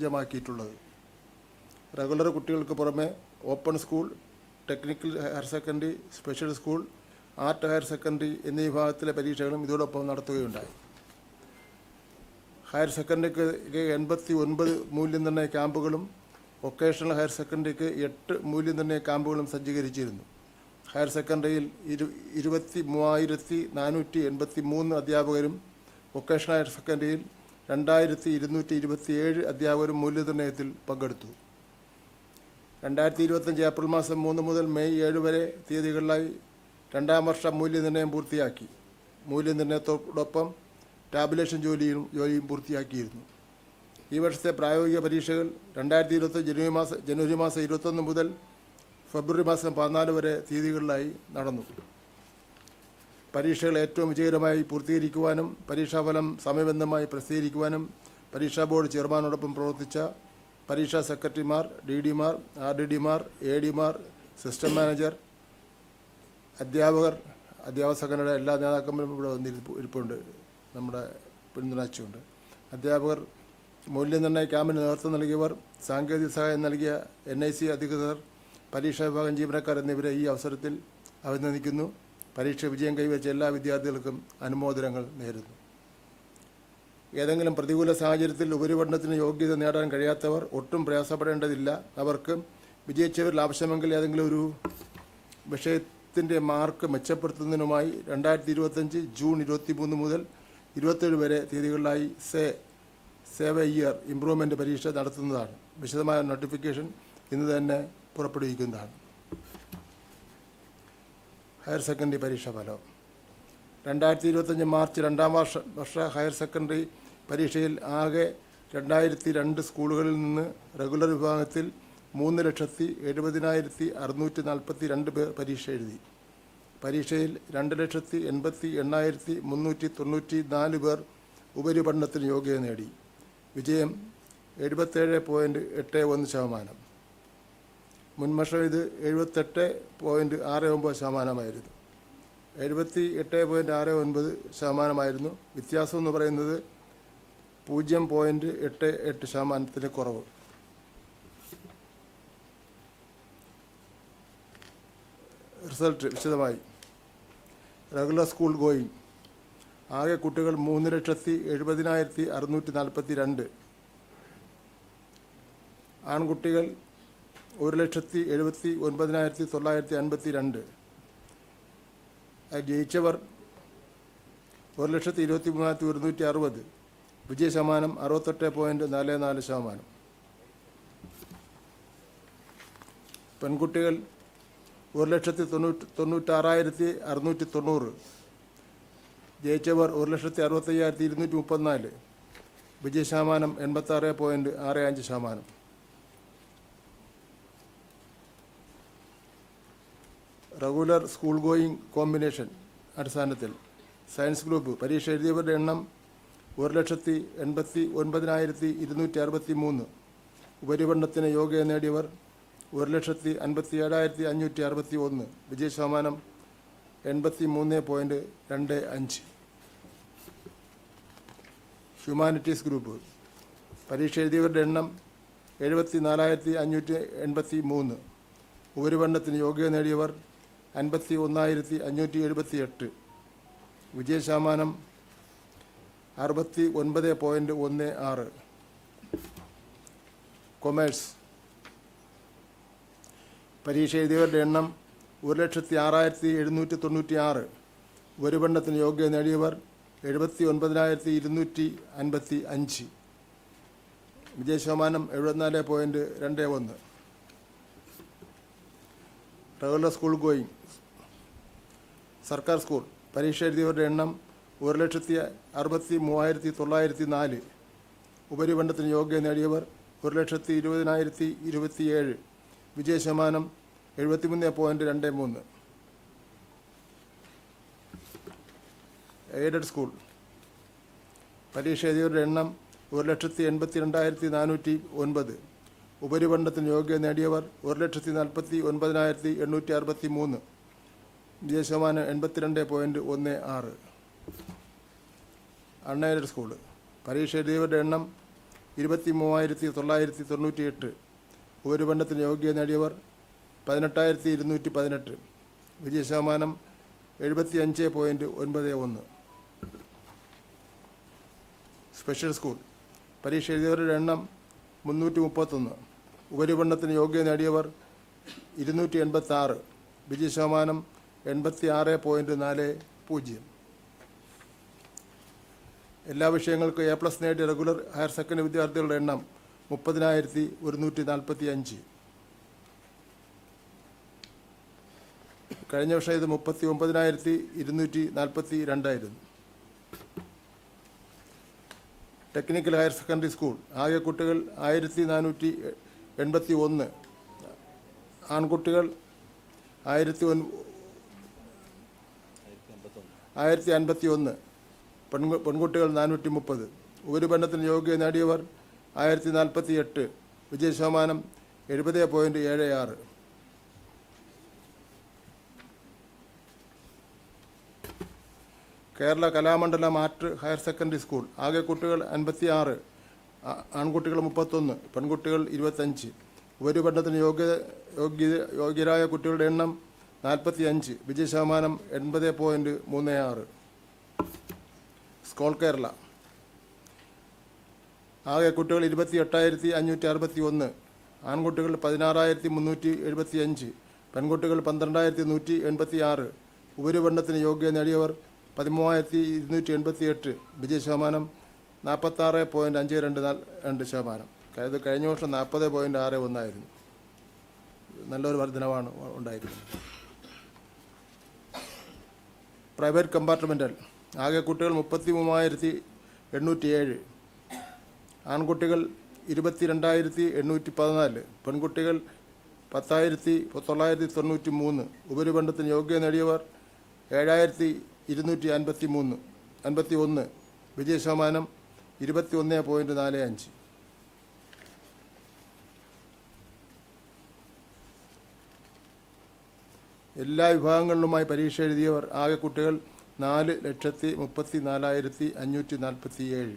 സജ്ജമാക്കിയിട്ടുള്ളത്. Regular കുട്ടികൾക്ക് പുറമെ open school technical higher secondary special school art higher secondary എന്നീ വിഭാഗത്തിലെ പരീക്ഷകളും ഇതോടൊപ്പം നടത്തുകയുണ്ടായി. ഹയർ സെക്കൻഡറിക്ക് എൺപത്തി ഒൻപത് മൂല്യനിർണയ ക്യാമ്പുകളും വൊക്കേഷണൽ ഹയർ സെക്കൻഡറിക്ക് എട്ട് മൂല്യനിർണയ ക്യാമ്പുകളും സജ്ജീകരിച്ചിരുന്നു. ഹയർ സെക്കൻഡറിയിൽ ഇരു ഇരുപത്തി മൂവായിരത്തി നാനൂറ്റി എൺപത്തി മൂന്ന് അധ്യാപകരും വൊക്കേഷണൽ ഹയർ സെക്കൻഡറിയിൽ രണ്ടായിരത്തി ഇരുന്നൂറ്റി ഇരുപത്തിയേഴ് അധ്യാപകരും മൂല്യനിർണയത്തിൽ പങ്കെടുത്തു. രണ്ടായിരത്തി ഇരുപത്തഞ്ച് ഏപ്രിൽ മാസം മൂന്ന് മുതൽ മെയ് ഏഴ് വരെ തീയതികളിലായി രണ്ടാം വർഷ മൂല്യനിർണയം പൂർത്തിയാക്കി. മൂല്യനിർണയത്തോടൊപ്പം ടാബുലേഷൻ ജോലിയും ജോലിയും പൂർത്തിയാക്കിയിരുന്നു. ഈ വർഷത്തെ പ്രായോഗിക പരീക്ഷകൾ രണ്ടായിരത്തി ഇരുപത്തി ജനുവരി മാസം ജനുവരി മാസം ഇരുപത്തൊന്ന് മുതൽ ഫെബ്രുവരി മാസം പതിനാല് വരെ തീയതികളിലായി നടന്നു. പരീക്ഷകൾ ഏറ്റവും വിജയകരമായി പൂർത്തീകരിക്കുവാനും പരീക്ഷാഫലം സമയബന്ധമായി പ്രസിദ്ധീകരിക്കുവാനും പരീക്ഷാ ബോർഡ് ചെയർമാനോടൊപ്പം പ്രവർത്തിച്ച പരീക്ഷാ സെക്രട്ടറിമാർ ഡി ഡിമാർ ആർ ഡി ഡിമാർ എ ഡിമാർ സിസ്റ്റം മാനേജർ അധ്യാപകർ അധ്യാപക സംഘടനയുടെ എല്ലാ നേതാക്കന്മാരും ഇവിടെ വന്നിരിപ്പ് ഇരിപ്പുണ്ട്. നമ്മുടെ പിന്തുണച്ചുകൊണ്ട് അധ്യാപകർ മൂല്യനിർണയ ക്യാമ്പിന് നേതൃത്വം നൽകിയവർ സാങ്കേതിക സഹായം നൽകിയ എൻ ഐ സി അധികൃതർ പരീക്ഷാ വിഭാഗം ജീവനക്കാർ എന്നിവരെ ഈ അവസരത്തിൽ അഭിനന്ദിക്കുന്നു. പരീക്ഷ വിജയം കൈവച്ച എല്ലാ വിദ്യാർത്ഥികൾക്കും അനുമോദനങ്ങൾ നേരുന്നു. ഏതെങ്കിലും പ്രതികൂല സാഹചര്യത്തിൽ ഉപരിപഠനത്തിന് യോഗ്യത നേടാൻ കഴിയാത്തവർ ഒട്ടും പ്രയാസപ്പെടേണ്ടതില്ല. അവർക്ക് വിജയിച്ചവരിൽ ആവശ്യമെങ്കിൽ ഏതെങ്കിലും ഒരു വിഷയത്തിന്റെ മാർക്ക് മെച്ചപ്പെടുത്തുന്നതിനുമായി രണ്ടായിരത്തി ഇരുപത്തഞ്ച് ജൂൺ ഇരുപത്തി മൂന്ന് മുതൽ ഇരുപത്തേഴ് വരെ തീയതികളിലായി SAY save a year improvement പരീക്ഷ നടത്തുന്നതാണ്. വിശദമായ നോട്ടിഫിക്കേഷൻ ഇന്ന് തന്നെ പുറപ്പെടുവിക്കുന്നതാണ്. ഹയർ സെക്കൻഡറി പരീക്ഷാ ഫലം. രണ്ടായിരത്തി ഇരുപത്തഞ്ച് മാർച്ച് രണ്ടാം വർഷ വർഷ ഹയർ സെക്കൻഡറി പരീക്ഷയിൽ ആകെ രണ്ടായിരത്തി രണ്ട് സ്കൂളുകളിൽ നിന്ന് റെഗുലർ വിഭാഗത്തിൽ മൂന്ന് ലക്ഷത്തി എഴുപതിനായിരത്തി അറുന്നൂറ്റി നാൽപ്പത്തി രണ്ട് പേർ പരീക്ഷ എഴുതി. പരീക്ഷയിൽ രണ്ട് ലക്ഷത്തി എൺപത്തി എണ്ണായിരത്തി മുന്നൂറ്റി തൊണ്ണൂറ്റി നാല് പേർ ഉപരിപഠനത്തിന് യോഗ്യത നേടി. വിജയം എഴുപത്തേഴ് പോയിന്റ് എട്ട് ഒന്ന് ശതമാനം. മുൻവർഷം ഇത് എഴുപത്തെട്ട് പോയിന്റ് ആറ് ഒമ്പത് ശതമാനമായിരുന്നു. എഴുപത്തി എട്ട് പോയിന്റ് ആറ് ഒൻപത് ശതമാനമായിരുന്നു. വ്യത്യാസം എന്ന് പറയുന്നത് പൂജ്യം പോയിന്റ് എട്ട് എട്ട് ശതമാനത്തിന് കുറവ്. റിസൾട്ട് വിശദമായി. Regular school going. ആകെ കുട്ടികൾ മൂന്ന് ലക്ഷത്തി എഴുപതിനായിരത്തി അറുന്നൂറ്റി നാൽപ്പത്തി രണ്ട് ആൺകുട്ടികൾ ഒരു ലക്ഷത്തി എഴുപത്തി ഒൻപതിനായിരത്തി തൊള്ളായിരത്തി അൻപത്തി രണ്ട്. ജയിച്ചവർ ഒരു ലക്ഷത്തി ഇരുപത്തി മൂവായിരത്തി ഒരുന്നൂറ്റി അറുപത്. വിജയ ശതമാനം അറുപത്തെട്ട് പോയിന്റ് നാല് നാല് ശതമാനം. പെൺകുട്ടികൾ ഒരു ലക്ഷത്തി തൊണ്ണൂറ്റി തൊണ്ണൂറ്റാറായിരത്തി അറുന്നൂറ്റി തൊണ്ണൂറ്. ജയിച്ചവർ ഒരു ലക്ഷത്തി അറുപത്തയ്യായിരത്തി ഇരുന്നൂറ്റി മുപ്പത്തിനാല്. വിജയ ശതമാനം എൺപത്താറ് പോയിന്റ് ആറ് അഞ്ച് ശതമാനം. റെഗുലർ സ്കൂൾ ഗോയിങ് കോമ്പിനേഷൻ അടിസ്ഥാനത്തിൽ സയൻസ് ഗ്രൂപ്പ് പരീക്ഷ എഴുതിയവരുടെ എണ്ണം ഒരു ലക്ഷത്തി എൺപത്തി ഒൻപതിനായിരത്തി ഇരുന്നൂറ്റി അറുപത്തി മൂന്ന് ഉപരിപഠനത്തിന് യോഗ്യത നേടിയവർ ഒരു ലക്ഷത്തി അൻപത്തി ഏഴായിരത്തി അഞ്ഞൂറ്റി അറുപത്തി ഒന്ന് വിജയ ശതമാനം എൺപത്തി മൂന്ന് പോയിന്റ് രണ്ട് അഞ്ച്. ഹ്യൂമാനിറ്റീസ് ഗ്രൂപ്പ് പരീക്ഷ എഴുതിയവരുടെ എണ്ണം എഴുപത്തി നാലായിരത്തി അഞ്ഞൂറ്റി എൺപത്തി മൂന്ന് ഉപരിപഠനത്തിന് യോഗ്യത നേടിയവർ അൻപത്തി ഒന്നായിരത്തി അഞ്ഞൂറ്റി എഴുപത്തി എട്ട് വിജയശതമാനം അറുപത്തി ഒൻപത് പോയിന്റ് ഒന്ന് ആറ്. കൊമേഴ്സ്. പരീക്ഷ എഴുതിയവരുടെ എണ്ണം ഒരു ലക്ഷത്തി ആറായിരത്തി എഴുന്നൂറ്റി തൊണ്ണൂറ്റി ആറ് ഉപരിപഠനത്തിന് യോഗ്യത നേടിയവർ എഴുപത്തി ഒൻപതിനായിരത്തി ഇരുന്നൂറ്റി അൻപത്തി അഞ്ച് വിജയശതമാനം എഴുപത്തിനാല് പോയിന്റ് രണ്ട് ഒന്ന്. Regular school going. സർക്കാർ സ്കൂൾ. പരീക്ഷ എഴുതിയവരുടെ എണ്ണം ഒരു ലക്ഷത്തി അറുപത്തി മൂവായിരത്തി തൊള്ളായിരത്തി നാല്. ഉപരിപണ്ഡത്തിന് യോഗ്യത നേടിയവർ ഒരു ലക്ഷത്തി ഇരുപതിനായിരത്തി ഇരുപത്തിയേഴ്. വിജയ ശതമാനം എഴുപത്തിമൂന്ന് പോയിന്റ് രണ്ട് മൂന്ന്. Aided school. പരീക്ഷ എഴുതിയവരുടെ എണ്ണം ഒരു ലക്ഷത്തി എൺപത്തി രണ്ടായിരത്തി നാനൂറ്റി ഒൻപത്. ഉപരിപണ്ഡത്തിന് യോഗ്യത നേടിയവർ ഒരു ലക്ഷത്തി നാൽപ്പത്തി ഒൻപതിനായിരത്തി എണ്ണൂറ്റി അറുപത്തി മൂന്ന്. വിജയ ശതമാനം എൺപത്തിരണ്ട് പോയിന്റ് ഒന്ന് ആറ്. അൺഎയ്ഡഡ് സ്കൂൾ പരീക്ഷ എഴുതിയവരുടെ എണ്ണം ഇരുപത്തി മൂവായിരത്തി തൊള്ളായിരത്തി തൊണ്ണൂറ്റി എട്ട് ഉപരിപഠനത്തിന് യോഗ്യത നേടിയവർ പതിനെട്ടായിരത്തി ഇരുന്നൂറ്റി പതിനെട്ട് വിജയ ശതമാനം എഴുപത്തി അഞ്ച് പോയിന്റ് ഒൻപത് ഒന്ന്. Special school. പരീക്ഷ എഴുതിയവരുടെ എണ്ണം മുന്നൂറ്റി മുപ്പത്തൊന്ന് ഉപരിപഠനത്തിന് യോഗ്യത നേടിയവർ ഇരുന്നൂറ്റി എൺപത്തി ആറ് വിജയ ശതമാനം എൺപത്തി ആറ് പോയിന്റ് നാല് പൂജ്യം. എല്ലാ വിഷയങ്ങൾക്കും എ പ്ലസ് നേടിയ റെഗുലർ ഹയർ സെക്കൻഡറി വിദ്യാർത്ഥികളുടെ എണ്ണം മുപ്പതിനായിരത്തി ഒരുന്നൂറ്റി നാൽപ്പത്തി അഞ്ച് കഴിഞ്ഞ വർഷം ഇത് മുപ്പത്തി ഒമ്പതിനായിരത്തി ഇരുന്നൂറ്റി നാൽപ്പത്തി രണ്ടായിരുന്നു ടെക്നിക്കൽ ഹയർ സെക്കൻഡറി സ്കൂൾ ആകെ കുട്ടികൾ ആയിരത്തി നാനൂറ്റി എൺപത്തി ഒന്ന് ആൺകുട്ടികൾ ആയിരത്തി ആയിരത്തി അൻപത്തി ഒന്ന് പെൺകു പെൺകുട്ടികൾ നാനൂറ്റി മുപ്പത് ഉപരിപഠനത്തിന് യോഗ്യത നേടിയവർ ആയിരത്തി നാൽപ്പത്തി എട്ട് വിജയ ശതമാനം എഴുപത് പോയിന്റ് ഏഴ് ആറ്. Kerala Kalamandalam art higher secondary school. ആകെ കുട്ടികൾ അൻപത്തി ആറ് ആൺകുട്ടികൾ മുപ്പത്തൊന്ന്. പെൺകുട്ടികൾ ഇരുപത്തഞ്ച്. ഉപരിപഠനത്തിന് യോഗ്യത യോഗ്യ യോഗ്യരായ കുട്ടികളുടെ എണ്ണം നാൽപ്പത്തി അഞ്ച് വിജയ ശതമാനം എൺപത് പോയിന്റ് മൂന്ന് ആറ്. സ്കോൾ കേരള ആകെ കുട്ടികൾ ഇരുപത്തി എട്ടായിരത്തി അഞ്ഞൂറ്റി അറുപത്തി ഒന്ന് ആൺകുട്ടികൾ പതിനാറായിരത്തി മുന്നൂറ്റി എഴുപത്തി അഞ്ച് പെൺകുട്ടികൾ പന്ത്രണ്ടായിരത്തി നൂറ്റി എൺപത്തി ആറ് ഉപരിപഠനത്തിന് യോഗ്യത നേടിയവർ പതിമൂവായിരത്തി ഇരുന്നൂറ്റി എൺപത്തി എട്ട് വിജയ ശതമാനം നാൽപ്പത്താറ് പോയിന്റ് അഞ്ച് രണ്ട് നാല് രണ്ട് ശതമാനം ഇത് കഴിഞ്ഞ വർഷം നാൽപ്പത് പോയിന്റ് ആറ് ഒന്നായിരുന്നു. നല്ലൊരു വർധനവാണ് ഉണ്ടായിരുന്നത് പ്രൈവറ്റ് കമ്പാർട്ട്മെന്റൽ ആകെ കുട്ടികൾ മുപ്പത്തി മൂവായിരത്തി എണ്ണൂറ്റി ഏഴ് ആൺകുട്ടികൾ ഇരുപത്തി രണ്ടായിരത്തി എണ്ണൂറ്റി പതിനാല് പെൺകുട്ടികൾ പത്തായിരത്തി തൊള്ളായിരത്തി തൊണ്ണൂറ്റി മൂന്ന് ഉപരിപഠനത്തിന് യോഗ്യത നേടിയവർ ഏഴായിരത്തി ഇരുന്നൂറ്റി അൻപത്തി മൂന്ന് അൻപത്തി ഒന്ന് വിജയ ശതമാനം ഇരുപത്തി ഒന്ന് പോയിന്റ് നാല് അഞ്ച്. എല്ലാ വിഭാഗങ്ങളിലുമായി പരീക്ഷ എഴുതിയവർ ആകെ കുട്ടികൾ നാല് ലക്ഷത്തി മുപ്പത്തി നാലായിരത്തി അഞ്ഞൂറ്റി നാൽപ്പത്തി ഏഴ്.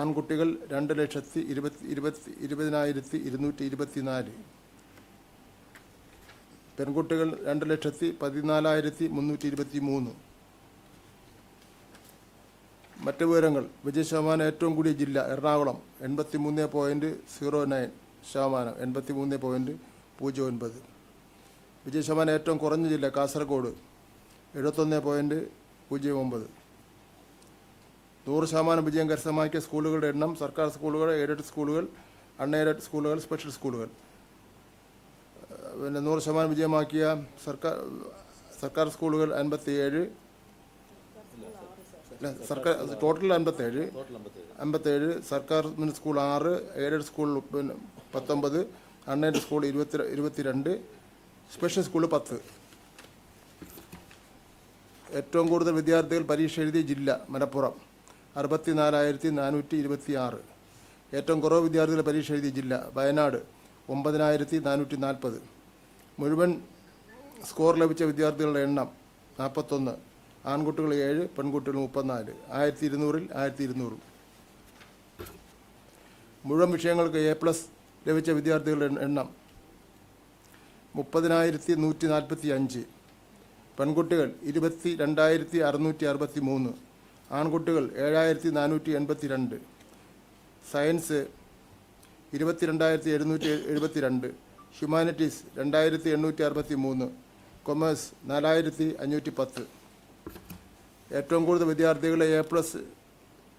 ആൺകുട്ടികൾ രണ്ട് ലക്ഷത്തി ഇരുപത്തി ഇരുപത്തി ഇരുപതിനായിരത്തി ഇരുന്നൂറ്റി ഇരുപത്തി നാല് പെൺകുട്ടികൾ രണ്ട് ലക്ഷത്തി പതിനാലായിരത്തി മുന്നൂറ്റി ഇരുപത്തി മൂന്ന് മറ്റ് വിവരങ്ങൾ. വിജയ ശതമാനം ഏറ്റവും കൂടിയ ജില്ല എറണാകുളം എൺപത്തി മൂന്ന് പോയിന്റ് സീറോ നയൻ ശതമാനം എൺപത്തി മൂന്ന് പോയിന്റ് പൂജ്യം ഒൻപത്. വിജയ ശതമാനം ഏറ്റവും കുറഞ്ഞ ജില്ല കാസർഗോഡ്. എഴുപത്തൊന്ന് പോയിന്റ് പൂജ്യം ഒമ്പത്. നൂറ് ശതമാനം വിജയം കരസ്ഥമാക്കിയ സ്കൂളുകളുടെ എണ്ണം സർക്കാർ സ്കൂളുകൾ എയ്ഡഡ് സ്കൂളുകൾ അൺഎയ്ഡഡ് സ്കൂളുകൾ സ്പെഷ്യൽ സ്കൂളുകൾ. പിന്നെ നൂറ് ശതമാനം വിജയമാക്കിയ സർക്കാർ സർക്കാർ സ്കൂളുകൾ അൻപത്തിയേഴ്. അല്ല, സർക്കാർ ടോട്ടൽ അൻപത്തേഴ് അമ്പത്തേഴ് സർക്കാർ സ്കൂൾ ആറ് എയ്ഡഡ് സ്കൂൾ പിന്നെ പത്തൊമ്പത് അൺഎയ്ഡഡ് സ്കൂൾ ഇരുപത്തി ഇരുപത്തിരണ്ട് സ്പെഷ്യൽ സ്കൂൾ പത്ത്. ഏറ്റവും കൂടുതൽ വിദ്യാർത്ഥികൾ പരീക്ഷ എഴുതിയ ജില്ല മലപ്പുറം. അറുപത്തി നാലായിരത്തി നാനൂറ്റി ഇരുപത്തി ആറ് ഏറ്റവും കുറവ് വിദ്യാർത്ഥികൾ പരീക്ഷ എഴുതിയ ജില്ല വയനാട് ഒമ്പതിനായിരത്തി നാനൂറ്റി നാൽപ്പത് മുഴുവൻ സ്കോർ ലഭിച്ച വിദ്യാർത്ഥികളുടെ എണ്ണം നാൽപ്പത്തൊന്ന്. ആൺകുട്ടികൾ ഏഴ് പെൺകുട്ടികൾ മുപ്പത്തിനാല്. ആയിരത്തി ഇരുന്നൂറിൽ ആയിരത്തി ഇരുന്നൂറ് മുഴുവൻ വിഷയങ്ങൾക്ക് എ പ്ലസ് ലഭിച്ച വിദ്യാർത്ഥികളുടെ എണ്ണം മുപ്പതിനായിരത്തി നൂറ്റി നാൽപ്പത്തി അഞ്ച് പെൺകുട്ടികൾ ഇരുപത്തി രണ്ടായിരത്തി അറുന്നൂറ്റി അറുപത്തി മൂന്ന് ആൺകുട്ടികൾ ഏഴായിരത്തി നാനൂറ്റി എൺപത്തി രണ്ട് സയൻസ് ഇരുപത്തിരണ്ടായിരത്തി എഴുന്നൂറ്റി എഴുപത്തി രണ്ട് ഹ്യൂമാനിറ്റീസ് രണ്ടായിരത്തി എണ്ണൂറ്റി അറുപത്തി മൂന്ന് കൊമേഴ്സ് നാലായിരത്തി അഞ്ഞൂറ്റി പത്ത് ഏറ്റവും കൂടുതൽ വിദ്യാർത്ഥികളെ എ പ്ലസ്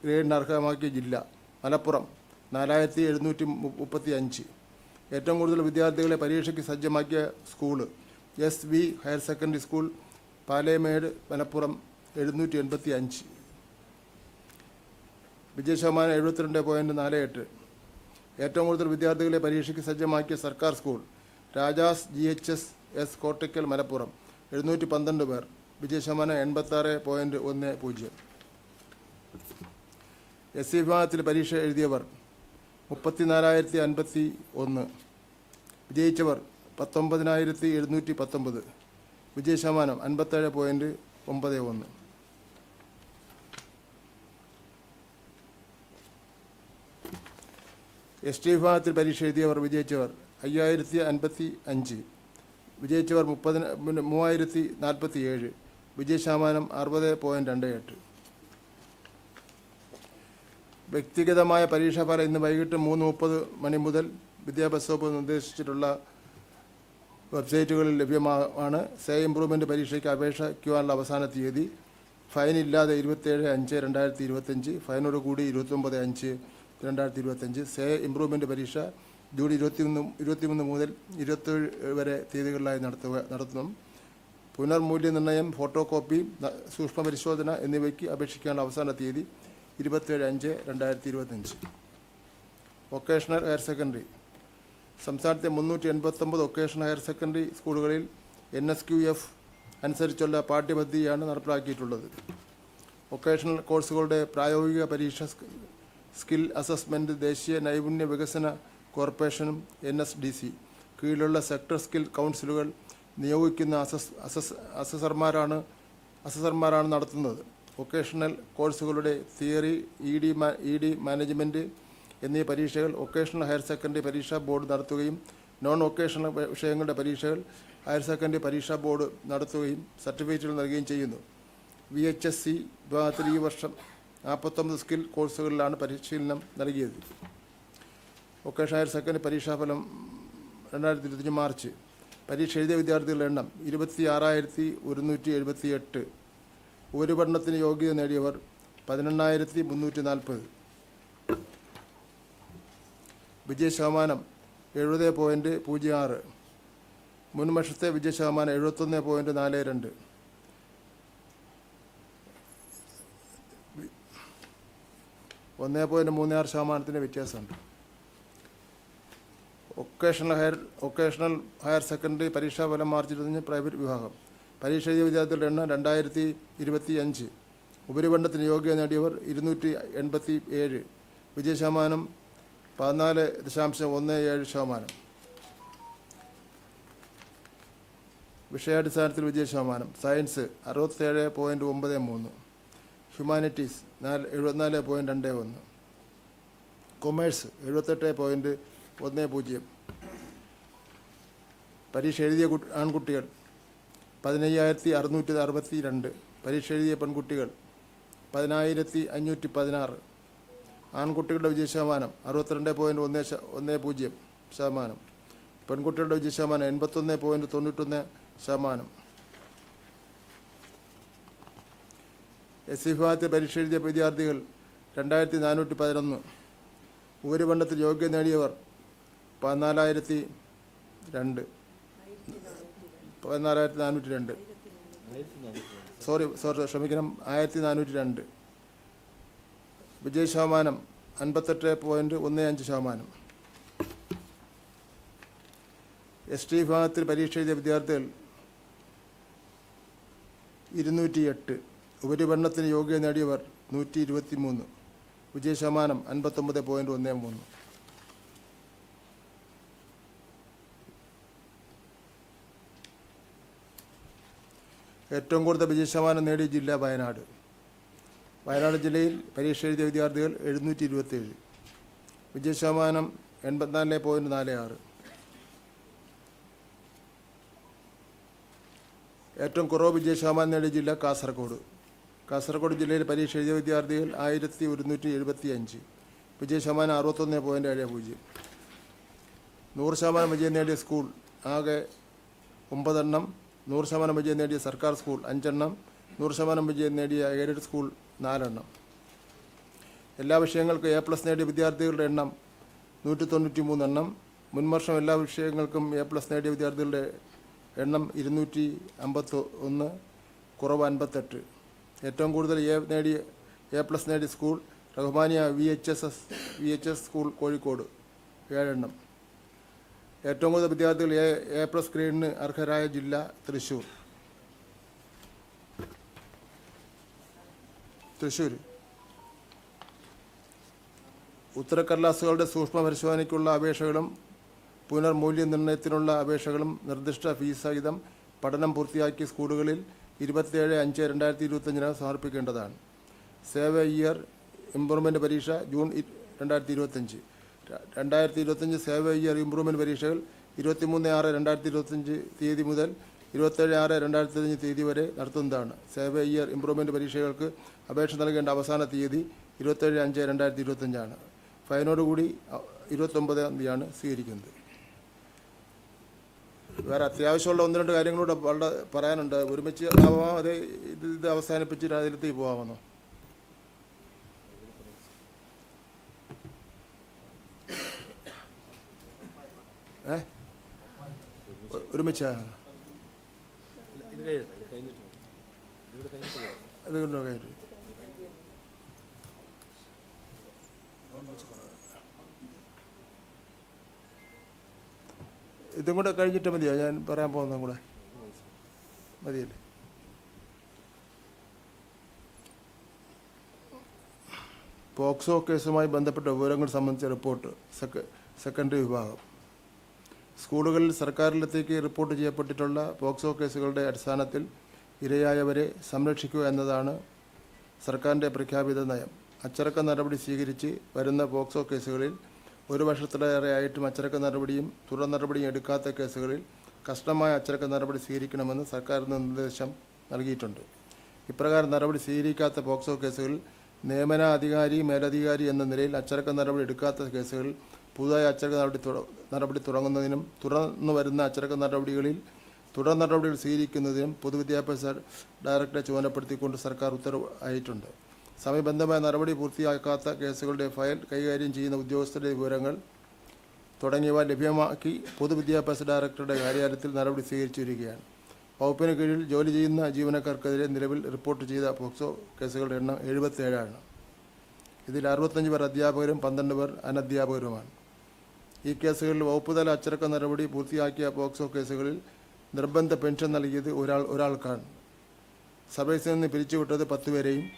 ഗ്രേഡിന് അർഹമാക്കിയ ജില്ല മലപ്പുറം നാലായിരത്തി എഴുന്നൂറ്റി മുപ്പത്തി അഞ്ച് ഏറ്റവും കൂടുതൽ വിദ്യാർത്ഥികളെ പരീക്ഷയ്ക്ക് സജ്ജമാക്കിയ school S V higher secondary school Palemad Malappuram എഴുന്നൂറ്റി എൺപത്തി അഞ്ച് വിജയ ശതമാനം എഴുപത്തിരണ്ട് പോയിന്റ് നാല് എട്ട്. ഏറ്റവും കൂടുതൽ വിദ്യാർത്ഥികളെ പരീക്ഷയ്ക്ക് സജ്ജമാക്കിയ സർക്കാർ school Rajas G H S S Kottakkal Malappuram. എഴുന്നൂറ്റി പന്ത്രണ്ട് പേർ. വിജയ ശതമാനം എൺപത്താറ് പോയിന്റ് ഒന്ന് പൂജ്യം. എസ് സി വിഭാഗത്തിൽ പരീക്ഷ എഴുതിയവർ മുപ്പത്തിനാലായിരത്തി അൻപത്തി ഒന്ന് വിജയിച്ചവർ പത്തൊമ്പതിനായിരത്തി എഴുന്നൂറ്റി പത്തൊമ്പത് വിജയ ശതമാനം അൻപത്തേഴ് പോയിന്റ് ഒമ്പത് ഒന്ന്. എസ് ടി വിഭാഗത്തിൽ പരീക്ഷ എഴുതിയവർ വിജയിച്ചവർ അയ്യായിരത്തി അൻപത്തി അഞ്ച് വിജയിച്ചവർ മുപ്പതിന് മൂവായിരത്തി നാൽപ്പത്തി ഏഴ് വിജയ ശതമാനം അറുപത് പോയിന്റ് രണ്ട് എട്ട്. വ്യക്തിഗതമായ പരീക്ഷാഫലം ഇന്ന് വൈകിട്ട് മൂന്ന് മുപ്പത് മണി മുതൽ വിദ്യാഭ്യാസ വകുപ്പ് നിർദ്ദേശിച്ചിട്ടുള്ള വെബ്സൈറ്റുകളിൽ ലഭ്യമാണ്. സേ ഇംപ്രൂവ്മെന്റ് പരീക്ഷയ്ക്ക് അപേക്ഷിക്കുവാനുള്ള അവസാന തീയതി. ഫൈൻ ഇല്ലാതെ ഇരുപത്തേഴ് അഞ്ച് രണ്ടായിരത്തി ഇരുപത്തഞ്ച്. ഫൈനോട് കൂടി ഇരുപത്തൊമ്പത് അഞ്ച് രണ്ടായിരത്തി ഇരുപത്തഞ്ച് സേ ഇംപ്രൂവ്മെന്റ് പരീക്ഷ ജൂൺ ഇരുപത്തിമൂന്ന് ഇരുപത്തിമൂന്ന് മുതൽ ഇരുപത്തേഴ് വരെ തീയതികളിലായി നടത്തുക നടത്തണം. പുനർമൂല്യനിർണയം ഫോട്ടോ കോപ്പി സൂക്ഷ്മ പരിശോധന എന്നിവയ്ക്ക് അപേക്ഷിക്കാനുള്ള അവസാന തീയതി ഇരുപത്തേഴ് അഞ്ച് രണ്ടായിരത്തി ഇരുപത്തഞ്ച് വൊക്കേഷണൽ ഹയർ സെക്കൻഡറി സംസ്ഥാനത്തെ മുന്നൂറ്റി എൺപത്തൊമ്പത് വൊക്കേഷണൽ ഹയർ സെക്കൻഡറി സ്കൂളുകളിൽ എൻ എസ് ക്യു എഫ് അനുസരിച്ചുള്ള പാഠ്യപദ്ധതിയാണ് നടപ്പിലാക്കിയിട്ടുള്ളത്. വൊക്കേഷണൽ കോഴ്സുകളുടെ പ്രായോഗിക പരീക്ഷ സ്കിൽ അസസ്മെന്റ് ദേശീയ നൈപുണ്യ വികസന കോർപ്പറേഷനും എൻ എസ് ഡി സി കീഴിലുള്ള സെക്ടർ സ്കിൽ കൗൺസിലുകൾ നിയോഗിക്കുന്ന അസസ് അസസ് അസസർമാരാണ് അസസർമാരാണ് നടത്തുന്നത്. വൊക്കേഷണൽ കോഴ്സുകളുടെ theory E D E D management എന്നീ പരീക്ഷകൾ വൊക്കേഷണൽ ഹയർ സെക്കൻഡറി പരീക്ഷാ ബോർഡ് നടത്തുകയും നോൺ വൊക്കേഷണൽ വിഷയങ്ങളുടെ പരീക്ഷകൾ ഹയർ സെക്കൻഡറി പരീക്ഷാ ബോർഡ് നടത്തുകയും സർട്ടിഫിക്കറ്റുകൾ നൽകുകയും ചെയ്യുന്നു. വി എച്ച് എസ് സി വിഭാഗത്തിൽ ഈ വർഷം നാൽപ്പത്തൊമ്പത് സ്കിൽ കോഴ്സുകളിലാണ് പരിശീലനം നൽകിയത്. വൊക്കേഷണൽ ഹയർ സെക്കൻഡറി പരീക്ഷാഫലം രണ്ടായിരത്തി ഇരുപത്തഞ്ച് മാർച്ച്. പരീക്ഷ എഴുതിയ വിദ്യാർത്ഥികളുടെ എണ്ണം ഇരുപത്തി ആറായിരത്തി ഒരുന്നൂറ്റി എഴുപത്തി എട്ട് ഉപരിപഠനത്തിന് യോഗ്യത നേടിയവർ പതിനെണ്ണായിരത്തി മുന്നൂറ്റി നാൽപ്പത് വിജയ ശതമാനം എഴുപത് പോയിന്റ് പൂജ്യം ആറ്. മുൻ വർഷത്തെ വിജയ ശതമാനം എഴുപത്തൊന്ന് പോയിന്റ് നാല് രണ്ട്. ഒന്ന് പോയിന്റ് മൂന്ന് ആറ് ശതമാനത്തിന്റെ വ്യത്യാസമുണ്ട്. Vocational higher vocational higher secondary പരീക്ഷാ ഫലം മാർച്ച് ഇരുപത്തഞ്ച് പ്രൈവറ്റ് വിഭാഗം. പരീക്ഷ എഴുതിയ വിദ്യാർത്ഥികളുടെ എണ്ണം രണ്ടായിരത്തി ഇരുപത്തി അഞ്ച് ഉപരിപഠനത്തിന് യോഗ്യത നേടിയവർ ഇരുന്നൂറ്റി എൺപത്തി ഏഴ് വിജയ ശതമാനം പതിനാല് ദശാംശം ഒന്ന് ഏഴ് ശതമാനം. വിഷയാടിസ്ഥാനത്തിൽ വിജയ ശതമാനം സയൻസ് അറുപത്തേഴ് പോയിന്റ് ഒമ്പത് മൂന്ന്. ഹ്യൂമാനിറ്റീസ് നാല് എഴുപത്തിനാല് പോയിന്റ് രണ്ട് ഒന്ന്. കൊമേഴ്സ് എഴുപത്തെട്ട് പോയിന്റ് ഒന്ന് പൂജ്യം. പരീക്ഷ എഴുതിയ ആൺകുട്ടികൾ പതിനയ്യായിരത്തി അറുന്നൂറ്റി അറുപത്തി രണ്ട് പരീക്ഷ എഴുതിയ പെൺകുട്ടികൾ പതിനായിരത്തി അഞ്ഞൂറ്റി പതിനാറ് ആൺകുട്ടികളുടെ വിജയ ശതമാനം അറുപത്തിരണ്ട് പോയിന്റ് ഒന്ന് ഒന്ന് പൂജ്യം ശതമാനം. പെൺകുട്ടികളുടെ വിജയ ശതമാനം എൺപത്തൊന്ന് പോയിന്റ് തൊണ്ണൂറ്റൊന്ന് ശതമാനം. എസ് സി വിഭാഗത്തിൽ പരീക്ഷ എഴുതിയ വിദ്യാർത്ഥികൾ രണ്ടായിരത്തി നാനൂറ്റി പതിനൊന്ന് ഉപരിപഠനത്തിൽ യോഗ്യത നേടിയവർ പതിനാലായിരത്തി രണ്ട് പതിനാലായിരത്തി നാനൂറ്റി രണ്ട് സോറി സോറി ക്ഷമിക്കണം. ആയിരത്തി നാനൂറ്റി രണ്ട് വിജയ ശതമാനം അൻപത്തെട്ട് പോയിന്റ് ഒന്ന് അഞ്ച് ശതമാനം. എസ് ടി വിഭാഗത്തിൽ പരീക്ഷ എഴുതിയ വിദ്യാർത്ഥികൾ ഇരുന്നൂറ്റി എട്ട് ഉപരിപഠനത്തിന് യോഗ്യത നേടിയവർ നൂറ്റി ഇരുപത്തി മൂന്ന് വിജയ ശതമാനം അൻപത്തൊമ്പത് പോയിന്റ് ഒന്ന് മൂന്ന്. ഏറ്റവും കൂടുതൽ വിജയ ശതമാനം നേടിയ ജില്ല വയനാട്. വയനാട് ജില്ലയിൽ പരീക്ഷ എഴുതിയ വിദ്യാർത്ഥികൾ എഴുന്നൂറ്റി ഇരുപത്തേഴ് വിജയ ശതമാനം എൺപത്തിനാല് പോയിന്റ് നാല് ആറ് ഏറ്റവും കുറവ് വിജയ ശതമാനം നേടിയ ജില്ല കാസർഗോഡ്. കാസർഗോഡ് ജില്ലയിൽ പരീക്ഷ എഴുതിയ വിദ്യാർത്ഥികൾ ആയിരത്തി ഒരുന്നൂറ്റി എഴുപത്തി അഞ്ച് വിജയ ശതമാനം അറുപത്തൊന്ന് പോയിന്റ് ഏഴ് പൂജ്യം. നൂറ് ശതമാനം വിജയം നേടിയ സ്കൂൾ ആകെ ഒമ്പതെണ്ണം നൂറ് ശതമാനം വിജയം നേടിയ സർക്കാർ സ്കൂൾ അഞ്ചെണ്ണം നൂറ് ശതമാനം വിജയം നേടിയ എയ്ഡഡ് സ്കൂൾ നാലെണ്ണം. എല്ലാ വിഷയങ്ങൾക്കും എ പ്ലസ് നേടിയ വിദ്യാർത്ഥികളുടെ എണ്ണം നൂറ്റി തൊണ്ണൂറ്റി മൂന്നെണ്ണം മുൻവർഷം എല്ലാ വിഷയങ്ങൾക്കും എ പ്ലസ് നേടിയ വിദ്യാർത്ഥികളുടെ എണ്ണം ഇരുന്നൂറ്റി അമ്പത്തി ഒന്ന് കുറവ് അൻപത്തെട്ട്. ഏറ്റവും കൂടുതൽ എ നേടിയ എ പ്ലസ് നേടിയ school Rahmania V H S S V H S school Kozhikode. ഏഴെണ്ണം. ഏറ്റവും കൂടുതൽ വിദ്യാർത്ഥികൾ എ എ പ്ലസ് ഗ്രേഡിന് അർഹരായ ജില്ല തൃശ്ശൂർ. തൃശ്ശൂർ ഉത്തരക്കടലാസുകളുടെ സൂക്ഷ്മ പരിശോധനയ്ക്കുള്ള അപേക്ഷകളും പുനർമൂല്യനിർണയത്തിനുള്ള അപേക്ഷകളും നിർദ്ദിഷ്ട ഫീസ് സഹിതം പഠനം പൂർത്തിയാക്കിയ സ്കൂളുകളിൽ ഇരുപത്തിയേഴ് അഞ്ച് രണ്ടായിരത്തി ഇരുപത്തഞ്ചിന് സമർപ്പിക്കേണ്ടതാണ്. സേവ ഇയർ ഇംപ്രൂവ്മെന്റ് പരീക്ഷ ജൂൺ രണ്ടായിരത്തി ഇരുപത്തഞ്ച് രണ്ടായിരത്തി ഇരുപത്തഞ്ച് സേവ ഇയർ ഇംപ്രൂവ്മെന്റ് പരീക്ഷകൾ ഇരുപത്തിമൂന്ന് ആറ് രണ്ടായിരത്തി ഇരുപത്തഞ്ച് തീയതി മുതൽ ഇരുപത്തേഴ് ആറ് രണ്ടായിരത്തി ഇരുപത്തഞ്ച് തീയതി വരെ നടത്തുന്നതാണ്. സേവ ഇയർ ഇംപ്രൂവ്മെന്റ് പരീക്ഷകൾക്ക് അപേക്ഷ നൽകേണ്ട അവസാന തീയതി ഇരുപത്തേഴ് അഞ്ച് രണ്ടായിരത്തി ഇരുപത്തഞ്ചാണ് ഫൈനോടുകൂടി ഇരുപത്തൊമ്പതാം തീയതിയാണ് സ്വീകരിക്കുന്നത്. വേറെ അത്യാവശ്യമുള്ള ഒന്ന് രണ്ട് കാര്യങ്ങളൂടെ വളരെ പറയാനുണ്ട്. ഒരുമിച്ച് ആവാം അതേ ഇത് ഇത് അവസാനിപ്പിച്ചിട്ട് അതിലത്തേക്ക് പോകാമെന്നോ ഏ? ഒരുമിച്ച? ഇതും കൂടെ കഴിഞ്ഞിട്ട് മതിയോ? ഞാൻ പറയാൻ പോകുന്നതും കൂടെ. മതിയല്ലേ? പോക്സോ കേസുമായി ബന്ധപ്പെട്ട വിവരങ്ങൾ സംബന്ധിച്ച റിപ്പോർട്ട് സെക്ക സെക്കൻഡറി വിഭാഗം. സ്കൂളുകളിൽ സർക്കാരിലത്തേക്ക് റിപ്പോർട്ട് ചെയ്യപ്പെട്ടിട്ടുള്ള പോക്സോ കേസുകളുടെ അടിസ്ഥാനത്തിൽ ഇരയായവരെ സംരക്ഷിക്കുക എന്നതാണ് സർക്കാരിന്റെ പ്രഖ്യാപിത നയം. അച്ചടക്ക നടപടി സ്വീകരിച്ച് വരുന്ന പോക്സോ കേസുകളിൽ ഒരു വർഷത്തിലേറെയായിട്ടും അച്ചടക്ക നടപടിയും തുടർ നടപടിയും എടുക്കാത്ത കേസുകളിൽ കഷ്ടമായ അച്ചടക്ക നടപടി സ്വീകരിക്കണമെന്ന് സർക്കാർ നിർദ്ദേശം നൽകിയിട്ടുണ്ട്. ഇപ്രകാരം നടപടി സ്വീകരിക്കാത്ത പോക്സോ കേസുകളിൽ നിയമനാധികാരി മേലധികാരി എന്ന നിലയിൽ അച്ചടക്ക നടപടി എടുക്കാത്ത കേസുകളിൽ പുതുതായി അച്ചടക്ക നടപടി നടപടി തുടങ്ങുന്നതിനും തുടർന്ന് വരുന്ന അച്ചടക്ക നടപടികളിൽ തുടർ നടപടികൾ സ്വീകരിക്കുന്നതിനും പൊതുവിദ്യാഭ്യാസ ഡയറക്ടറെ ചുമതലപ്പെടുത്തിക്കൊണ്ട് സർക്കാർ ഉത്തരവ് ആയിട്ടുണ്ട് സമയബന്ധമായ നടപടി പൂർത്തിയാക്കാത്ത കേസുകളുടെ ഫയൽ കൈകാര്യം ചെയ്യുന്ന ഉദ്യോഗസ്ഥരുടെ വിവരങ്ങൾ തുടങ്ങിയവ ലഭ്യമാക്കി പൊതുവിദ്യാഭ്യാസ ഡയറക്ടറുടെ കാര്യാലയത്തിൽ നടപടി സ്വീകരിച്ചു വരികയാണ് വകുപ്പിന് കീഴിൽ ജോലി ചെയ്യുന്ന ജീവനക്കാർക്കെതിരെ നിലവിൽ റിപ്പോർട്ട് ചെയ്ത പോക്സോ കേസുകളുടെ എണ്ണം എഴുപത്തേഴാണ് ഇതിൽ അറുപത്തഞ്ച് പേർ അധ്യാപകരും പന്ത്രണ്ട് പേർ അനധ്യാപകരുമാണ്. ഈ കേസുകളിൽ വകുപ്പുതല അച്ചടക്ക നടപടി പൂർത്തിയാക്കിയ പോക്സോ കേസുകളിൽ നിർബന്ധ പെൻഷൻ നൽകിയത് ഒരാൾ ഒരാൾക്കാണ്. സർവീസിൽ നിന്ന് പിരിച്ചുവിട്ടത് പത്ത് പേരെയും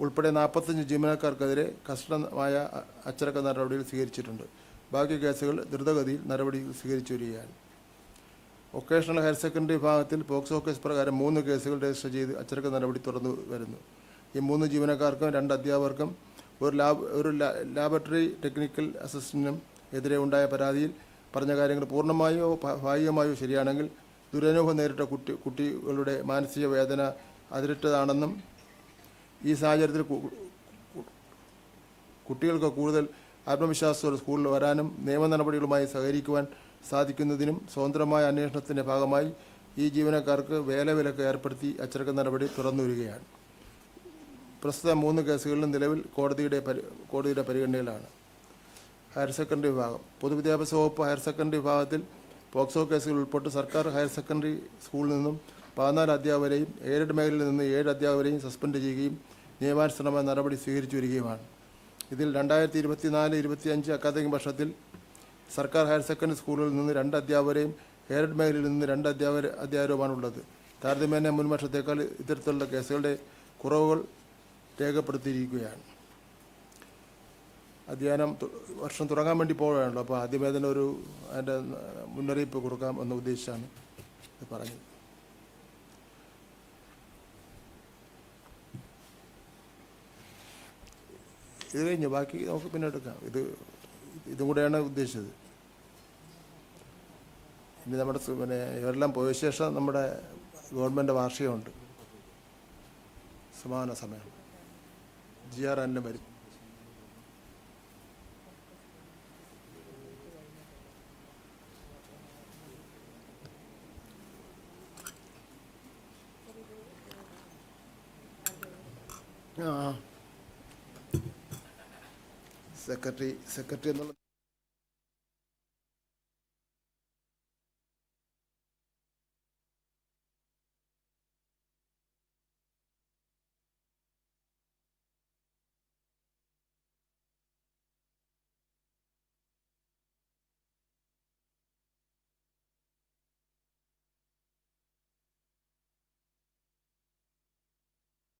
ഉൾപ്പെടെ നാൽപ്പത്തഞ്ച് ജീവനക്കാർക്കെതിരെ അ- അച്ചടക്ക നടപടികൾ സ്വീകരിച്ചിട്ടുണ്ട്. ബാക്കി കേസുകൾ ദ്രുതഗതിയിൽ നടപടി സ്വീകരിച്ചു വരികയാണ്. വൊക്കേഷണൽ ഹയർ സെക്കൻഡറി വിഭാഗത്തിൽ പോക്സോ കേസ് പ്രകാരം മൂന്ന് കേസുകൾ രജിസ്റ്റർ ചെയ്ത് അച്ചടക്ക നടപടി തുടർന്നു വരുന്നു. ഈ മൂന്ന് ജീവനക്കാർക്കും രണ്ട് അധ്യാപകർക്കും ഒരു ലാബ് ഒരു ലാബോറട്ടറി ടെക്നിക്കൽ അസിസ്റ്റന്റിനും എതിരെ ഉണ്ടായ പരാതിയിൽ പറഞ്ഞ കാര്യങ്ങൾ പൂർണമായോ ഭാഗികമായോ ശരിയാണെങ്കിൽ ദുരനുഭവം നേരിട്ട കുട്ടി കുട്ടികളുടെ മാനസിക വേദന അതിരിട്ടതാണെന്നും ഈ സാഹചര്യത്തിൽ കുട്ടികൾക്ക് കൂടുതൽ ആത്മവിശ്വാസത്തോടെ സ്കൂളിൽ വരാനും നിയമ നടപടികളുമായി സഹകരിക്കുവാൻ സാധിക്കുന്നതിനും സ്വതന്ത്രമായ അന്വേഷണത്തിന്റെ ഭാഗമായി ഈ ജീവനക്കാർക്ക് വേല വിലക്ക് ഏർപ്പെടുത്തി അച്ചടക്ക നടപടി തുറന്നു വരികയാണ് പ്രസ്തുത മൂന്ന് കേസുകളിലും നിലവിൽ കോടതിയുടെ കോടതിയുടെ പരിഗണനയിലാണ്. ഹയർ സെക്കൻഡറി വിഭാഗം. പൊതുവിദ്യാഭ്യാസ വകുപ്പ് ഹയർ സെക്കൻഡറി വിഭാഗത്തിൽ പോക്സോ കേസുകൾ ഉൾപ്പെട്ട് സർക്കാർ ഹയർ സെക്കൻഡറി സ്കൂളിൽ നിന്നും പതിനാല് അധ്യാപകരെയും എയ്ഡഡ് മേഖലയിൽ നിന്ന് ഏഴ് അധ്യാപകരെയും സസ്പെൻഡ് ചെയ്യുകയും നിയമാനുസൃതമായ നടപടി സ്വീകരിച്ചു വരികയുമാണ്. ഇതിൽ രണ്ടായിരത്തി ഇരുപത്തിനാല് ഇരുപത്തിയഞ്ച് അക്കാദമിക് വർഷത്തിൽ സർക്കാർ ഹയർ സെക്കൻഡറി സ്കൂളുകളിൽ നിന്ന് രണ്ട് അധ്യാപകരെയും എയ്ഡഡ് മേഖലയിൽ നിന്ന് രണ്ട് അധ്യാപകർ അധ്യാപകരുമാണുള്ളത്. താരതമ്യേന മുൻ വർഷത്തേക്കാൾ ഇത്തരത്തിലുള്ള കേസുകളുടെ കുറവുകൾ രേഖപ്പെടുത്തിയിരിക്കുകയാണ് അധ്യയനം വർഷം തുടങ്ങാൻ വേണ്ടി പോവുകയാണല്ലോ. അപ്പോൾ ആദ്യമേ തന്നെ ഒരു അതിന്റെ മുന്നറിയിപ്പ് കൊടുക്കാം എന്ന ഉദ്ദേശിച്ചാണ് ഇത് പറഞ്ഞത്. ഇത് കഴിഞ്ഞു. ബാക്കി നമുക്ക് പിന്നെ എടുക്കാം. ഇത് ഇതും കൂടെയാണ് ഉദ്ദേശിച്ചത്. ഇനി നമ്മുടെ പിന്നെ ഇവരെല്ലാം പോയ ശേഷം നമ്മുടെ ഗവൺമെന്റ് വാർഷികമുണ്ട്. സമാന സമയം ജി ആർ ആന്റെ മരി സെക്രട്ടറി സെക്രട്ടറി എന്നുള്ള